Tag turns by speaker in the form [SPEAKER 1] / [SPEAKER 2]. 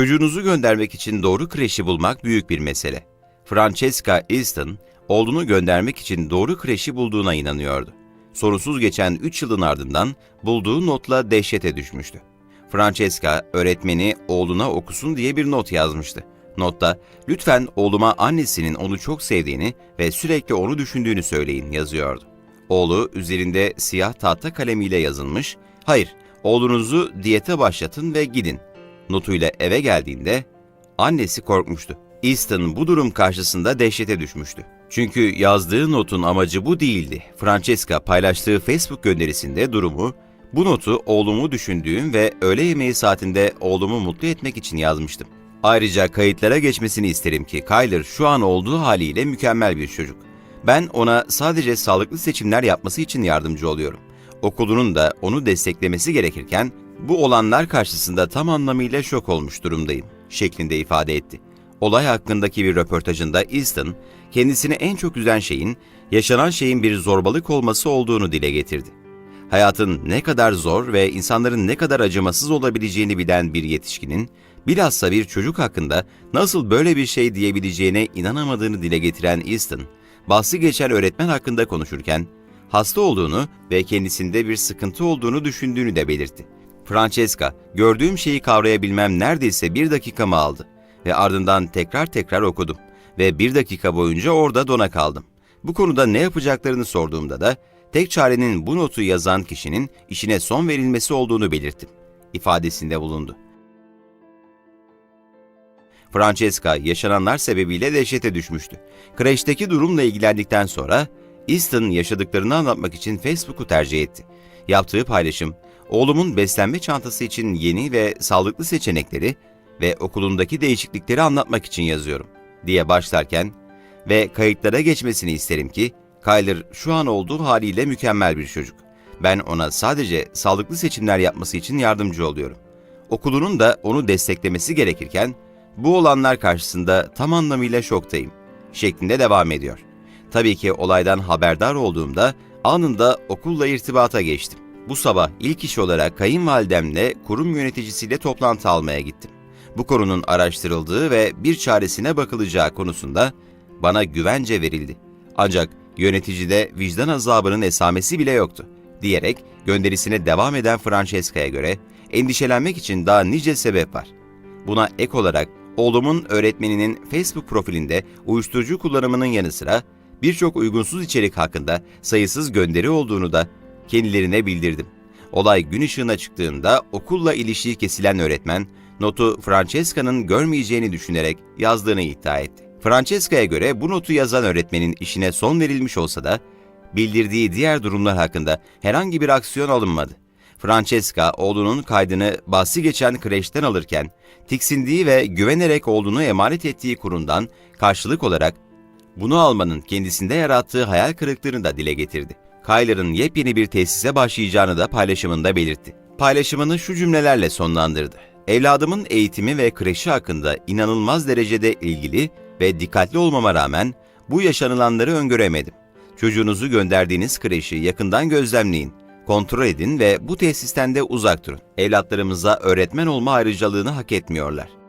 [SPEAKER 1] Çocuğunuzu göndermek için doğru kreşi bulmak büyük bir mesele. Francesca Easton, oğlunu göndermek için doğru kreşi bulduğuna inanıyordu. Sorunsuz geçen 3 yılın ardından bulduğu notla dehşete düşmüştü. Francesca, öğretmeni oğluna okusun diye bir not yazmıştı. Notta, lütfen oğluma annesinin onu çok sevdiğini ve sürekli onu düşündüğünü söyleyin yazıyordu. Oğlu üzerinde siyah tahta kalemiyle yazılmış, hayır, oğlunuzu diyete başlatın ve gidin. Notuyla eve geldiğinde annesi korkmuştu. Easton bu durum karşısında dehşete düşmüştü. Çünkü yazdığı notun amacı bu değildi. Francesca paylaştığı Facebook gönderisinde durumu, bu notu oğlumu düşündüğüm ve öğle yemeği saatinde oğlumu mutlu etmek için yazmıştım. Ayrıca kayıtlara geçmesini isterim ki Kyler şu an olduğu haliyle mükemmel bir çocuk. Ben ona sadece sağlıklı seçimler yapması için yardımcı oluyorum. Okulunun da onu desteklemesi gerekirken bu olanlar karşısında tam anlamıyla şok olmuş durumdayım şeklinde ifade etti. Olay hakkındaki bir röportajında Easton, kendisini en çok üzen şeyin, yaşanan şeyin bir zorbalık olması olduğunu dile getirdi. Hayatın ne kadar zor ve insanların ne kadar acımasız olabileceğini bilen bir yetişkinin, bilhassa bir çocuk hakkında nasıl böyle bir şey diyebileceğine inanamadığını dile getiren Easton, bahsi geçen öğretmen hakkında konuşurken, hasta olduğunu ve kendisinde bir sıkıntı olduğunu düşündüğünü de belirtti. Francesca, gördüğüm şeyi kavrayabilmem neredeyse bir dakikamı aldı ve ardından tekrar tekrar okudum ve bir dakika boyunca orada dona kaldım. Bu konuda ne yapacaklarını sorduğumda da tek çarenin bu notu yazan kişinin işine son verilmesi olduğunu belirttim. ifadesinde bulundu. Francesca yaşananlar sebebiyle dehşete düşmüştü. Kreşteki durumla ilgilendikten sonra Easton yaşadıklarını anlatmak için Facebook'u tercih etti. Yaptığı paylaşım, oğlumun beslenme çantası için yeni ve sağlıklı seçenekleri ve okulundaki değişiklikleri anlatmak için yazıyorum diye başlarken ve kayıtlara geçmesini isterim ki Kyler şu an olduğu haliyle mükemmel bir çocuk. Ben ona sadece sağlıklı seçimler yapması için yardımcı oluyorum. Okulunun da onu desteklemesi gerekirken bu olanlar karşısında tam anlamıyla şoktayım şeklinde devam ediyor. Tabii ki olaydan haberdar olduğumda anında okulla irtibata geçtim. Bu sabah ilk iş olarak kayınvalidemle kurum yöneticisiyle toplantı almaya gittim. Bu konunun araştırıldığı ve bir çaresine bakılacağı konusunda bana güvence verildi. Ancak yöneticide vicdan azabının esamesi bile yoktu diyerek gönderisine devam eden Francesca'ya göre endişelenmek için daha nice sebep var. Buna ek olarak oğlumun öğretmeninin Facebook profilinde uyuşturucu kullanımının yanı sıra birçok uygunsuz içerik hakkında sayısız gönderi olduğunu da kendilerine bildirdim. Olay gün ışığına çıktığında okulla ilişiği kesilen öğretmen, notu Francesca'nın görmeyeceğini düşünerek yazdığını iddia etti. Francesca'ya göre bu notu yazan öğretmenin işine son verilmiş olsa da, bildirdiği diğer durumlar hakkında herhangi bir aksiyon alınmadı. Francesca, oğlunun kaydını bahsi geçen kreşten alırken, tiksindiği ve güvenerek oğlunu emanet ettiği kurumdan karşılık olarak bunu almanın kendisinde yarattığı hayal kırıklığını da dile getirdi. Kyler'ın yepyeni bir tesise başlayacağını da paylaşımında belirtti. Paylaşımını şu cümlelerle sonlandırdı. Evladımın eğitimi ve kreşi hakkında inanılmaz derecede ilgili ve dikkatli olmama rağmen bu yaşanılanları öngöremedim. Çocuğunuzu gönderdiğiniz kreşi yakından gözlemleyin, kontrol edin ve bu tesisten de uzak durun. Evlatlarımıza öğretmen olma ayrıcalığını hak etmiyorlar.